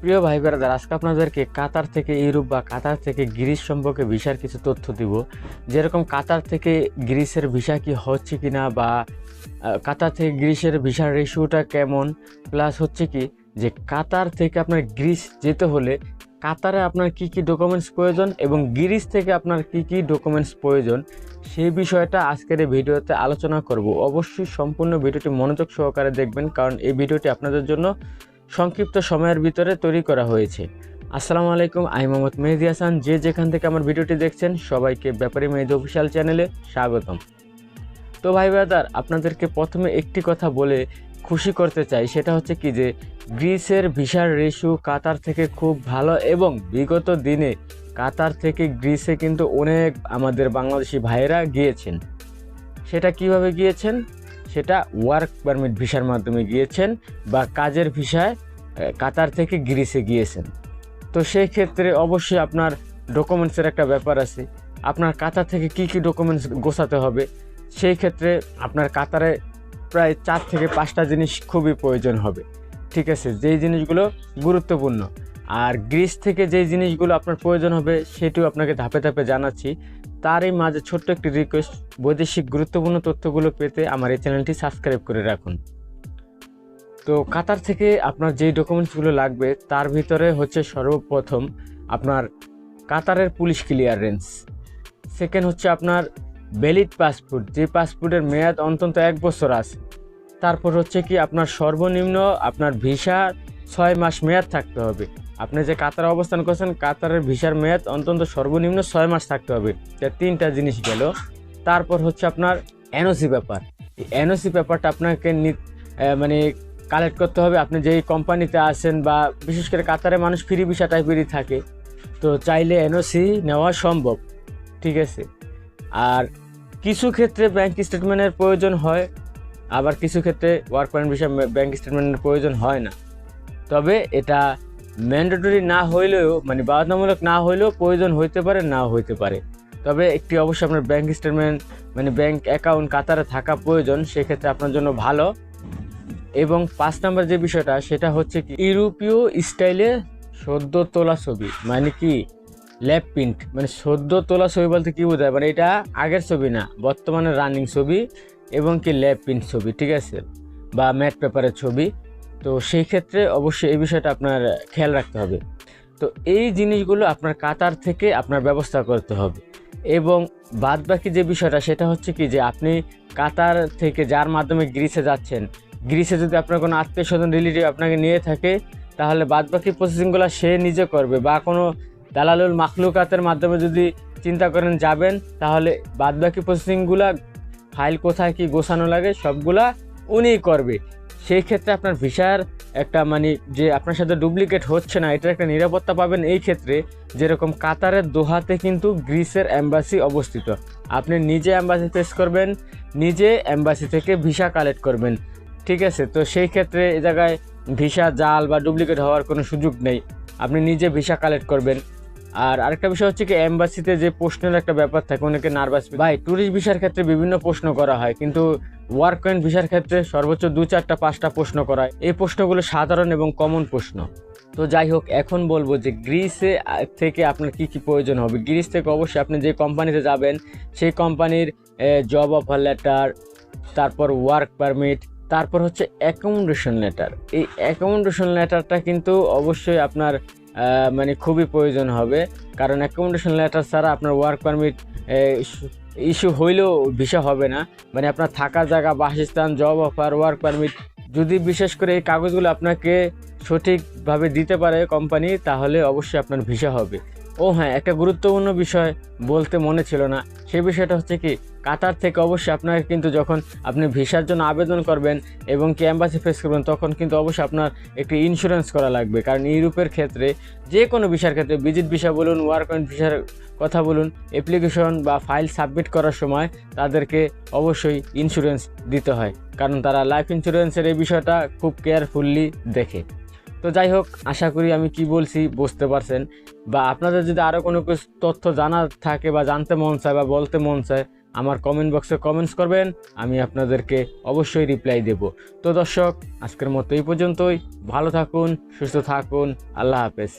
প্রিয় ভাই ব্রাদার আজকে আপনাদেরকে কাতার থেকে ইউরোপ বা কাতার থেকে গ্রিস সম্পর্কে ভিসার কিছু তথ্য দিব। যেরকম কাতার থেকে গ্রিসের ভিসা কি হচ্ছে কি না বা কাতার থেকে গ্রিসের ভিসার রেশিওটা কেমন? প্লাস হচ্ছে কি যে কাতার থেকে আপনার গ্রিস যেতে হলে কাতারে আপনার কি কি ডকুমেন্টস প্রয়োজন এবং গ্রিস থেকে আপনার কি কি ডকুমেন্টস প্রয়োজন সেই বিষয়টা আজকের এই ভিডিওতে আলোচনা করব। অবশ্যই সম্পূর্ণ ভিডিওটি মনোযোগ সহকারে দেখবেন, কারণ এই ভিডিওটি আপনাদের জন্য সংক্ষিপ্ত সময়ের ভিতরে তৈরি করা হয়েছে। আসসালামু আলাইকুম, আমি মোহাম্মদ মেহেদি হাসান। যে যেখান থেকে আমার ভিডিওটি দেখছেন, সবাইকে ব্যাপারী মেহেদি অফিসিয়াল চ্যানেলে স্বাগতম। তো ভাই ব্রাদার, আপনাদেরকে প্রথমে একটি কথা বলে খুশি করতে চাই, সেটা হচ্ছে কি যে, গ্রিসের ভিসার রেশু কাতার থেকে খুব ভালো এবং বিগত দিনে কাতার থেকে গ্রিসে কিন্তু অনেক আমাদের বাংলাদেশি ভাইয়েরা গিয়েছেন। সেটা কীভাবে গিয়েছেন? সেটা ওয়ার্ক পারমিট ভিসার মাধ্যমে গিয়েছেন বা কাজের ভিসায় কাতার থেকে গ্রিসে গিয়েছেন। তো সেই ক্ষেত্রে অবশ্যই আপনার ডকুমেন্টসের একটা ব্যাপার আছে। আপনার কাতার থেকে কি কি ডকুমেন্টস গোছাতে হবে? সেই ক্ষেত্রে আপনার কাতারে প্রায় চার থেকে পাঁচটা জিনিস খুবই প্রয়োজন হবে। ঠিক আছে, যেই জিনিসগুলো গুরুত্বপূর্ণ। আর গ্রিস থেকে যেই জিনিসগুলো আপনার প্রয়োজন হবে, সেটিও আপনাকে ধাপে ধাপে জানাচ্ছি। তারই মাঝে ছোট্ট একটি রিকোয়েস্ট বৈদেশিক গুরুত্বপূর্ণ তথ্যগুলো পেতে আমার এই চ্যানেলটি সাবস্ক্রাইব করে রাখুন। তো কাতার থেকে আপনার যেই ডকুমেন্টসগুলো লাগবে, তার ভিতরে হচ্ছে সর্বপ্রথম আপনার কাতারের পুলিশ ক্লিয়ারেন্স সেকেন্ড হচ্ছে আপনার ভ্যালিড পাসপোর্ট যে পাসপোর্টের মেয়াদ অন্তত এক বছর আছে। তারপর হচ্ছে কি আপনার সর্বনিম্ন আপনার ভিসা ছয় মাস মেয়াদ থাকতে হবে। আপনি যে কাতারে অবস্থান করছেন, কাতারের ভিসার মেয়াদ অন্তত সর্বনিম্ন ছয় মাস থাকতে হবে। তা তিনটা জিনিস গেল। তারপর হচ্ছে আপনার এনওসি ব্যাপার এনওসি ব্যাপারটা আপনাকে মানে কালেক্ট করতে হবে। আপনি যেই কোম্পানিতে আছেন বা বিশেষ করে কাতারে মানুষ ফ্রি ভিসা টাইপেরই থাকে, তো চাইলে এনওসি নেওয়া সম্ভব, ঠিক আছে? আর কিছু ক্ষেত্রে ব্যাংক স্টেটমেন্টের প্রয়োজন হয়, আবার কিছু ক্ষেত্রে ওয়ার্ক পয়েন্ট ভিসা ব্যাংক স্টেটমেন্টের প্রয়োজন হয় না। তবে এটা ম্যান্ডেটরি না হইলেও মানে বাধ্যতামূলক না হইলেও প্রয়োজন হইতে পারে, না হইতে পারে। তবে একটি অবশ্যই আপনার ব্যাংক স্টেটমেন্ট মানে ব্যাংক অ্যাকাউন্ট কাতারে থাকা প্রয়োজন, সেক্ষেত্রে আপনার জন্য ভালো। এবং পাঁচ নাম্বার যে বিষয়টা, সেটা হচ্ছে কি, ইউরোপীয় স্টাইলে সদ্য তোলা ছবি মানে কি ল্যাব প্রিন্ট মানে সদ্য তোলা ছবি বলতে কি বোঝায়? মানে এটা আগের ছবি না, বর্তমানে রানিং ছবি এবং কি ল্যাব প্রিন্ট ছবি, ঠিক আছে? বা ম্যাট পেপারের ছবি। তো সেই ক্ষেত্রে অবশ্যই এই বিষয়টা আপনার খেয়াল রাখতে হবে। তো এই জিনিসগুলো আপনার কাতার থেকে আপনার ব্যবস্থা করতে হবে এবং বাদ বাকি যে বিষয়টা সেটা হচ্ছে কি যে আপনি কাতার থেকে যার মাধ্যমে গ্রিসে যাচ্ছেন, গ্রিসে যদি আপনার কোনো আত্মীয় স্বজন রিলেটিভ আপনাকে নিয়ে থাকে, তাহলে বাদ বাকি প্রসেসিংগুলো সে নিজে করবে বা কোনো দালালুল মাখলুকাতের মাধ্যমে যদি চিন্তা করেন যাবেন, তাহলে বাদ বাকি প্রসেসিংগুলা ফাইল কোথায় কি গোছানো লাগে সবগুলা উনিই করবে। সেই ক্ষেত্রে আপনার ভিসার একটা মানে যে আপনার সাথে ডুপ্লিকেট হচ্ছে না, এটার একটা নিরাপত্তা পাবেন এই ক্ষেত্রে। যেরকম কাতারের দোহাতে কিন্তু গ্রিসের অ্যাম্বাসি অবস্থিত। আপনি নিজে অ্যাম্বাসি ফেস করবেন, নিজে অ্যাম্বাসি থেকে ভিসা কালেক্ট করবেন। ঠিক আছে? তো সেই ক্ষেত্রে এ জায়গায় ভিসা, জাল বা ডুপ্লিকেট হওয়ার কোনো সুযোগ নেই। আপনি নিজে ভিসা কালেক্ট করবেন। আর আরেকটা বিষয় হচ্ছে কি এম্বাসিতে যে প্রশ্নের একটা ব্যাপার থাকে, অনেকে নার্ভাস ভাই ট্যুরিস্ট ভিসার ক্ষেত্রে বিভিন্ন প্রশ্ন করা হয়, কিন্তু ওয়ার্ক পয়েন্ট ভিসার ক্ষেত্রে সর্বোচ্চ দু চারটা, পাঁচটা প্রশ্ন করা হয়। এই প্রশ্নগুলো সাধারণ এবং কমন প্রশ্ন। তো যাই হোক, এখন বলব যে গ্রিসে থেকে আপনার কি কি প্রয়োজন হবে? গ্রিস থেকে অবশ্যই আপনি যে কোম্পানিতে যাবেন, সেই কোম্পানির জব অফার লেটার তারপর ওয়ার্ক পারমিট তারপর হচ্ছে অ্যাকোমোডেশন লেটার এই অ্যাকোমোডেশন লেটারটা কিন্তু অবশ্যই আপনার মানে খুবই প্রয়োজন হবে। কারণ অ্যাকোমোডেশন লেটার ছাড়া আপনার ওয়ার্ক পারমিট ইস্যু হইলেও ভিসা হবে না। মানে আপনার থাকা জায়গা, বাসস্থান জব অফার ওয়ার্ক পারমিট যদি বিশেষ করে এই কাগজগুলো আপনাকে সঠিকভাবে দিতে পারে কোম্পানি তাহলে অবশ্যই আপনার ভিসা হবে। ও হ্যাঁ একটা গুরুত্বপূর্ণ বিষয় বলতে মনে ছিল না। সেই বিষয়টা হচ্ছে কি, কাতার থেকে অবশ্যই আপনাকে কিন্তু যখন আপনি ভিসার জন্য আবেদন করবেন এবং কি অ্যাম্বাসি ফেস করবেন, তখন কিন্তু অবশ্যই আপনার একটি ইন্স্যুরেন্স করা লাগবে। কারণ ইউরোপের ক্ষেত্রে যে কোনো ভিসার ক্ষেত্রে ভিজিট ভিসা বলুন ওয়ার্ক পয়েন্ট ভিসার কথা বলুন অ্যাপ্লিকেশন বা ফাইল সাবমিট করার সময় তাদেরকে অবশ্যই ইন্স্যুরেন্স দিতে হয়। কারণ তারা লাইফ ইন্স্যুরেন্সের এই বিষয়টা খুব কেয়ারফুললি দেখে। তো যাই হোক, আশা করি আমি কি বলছি বুঝতে পারছেন। বা আপনাদের যদি আরও কোনো কিছু তথ্য জানার থাকে বা জানতে মন চায় বা বলতে মন চায়, আমার কমেন্ট বক্সে কমেন্টস করবেন, আমি আপনাদেরকে অবশ্যই রিপ্লাই দেব। তো দর্শক, আজকের মতো এই পর্যন্তই। ভালো থাকুন, সুস্থ থাকুন, আল্লাহ হাফেজ।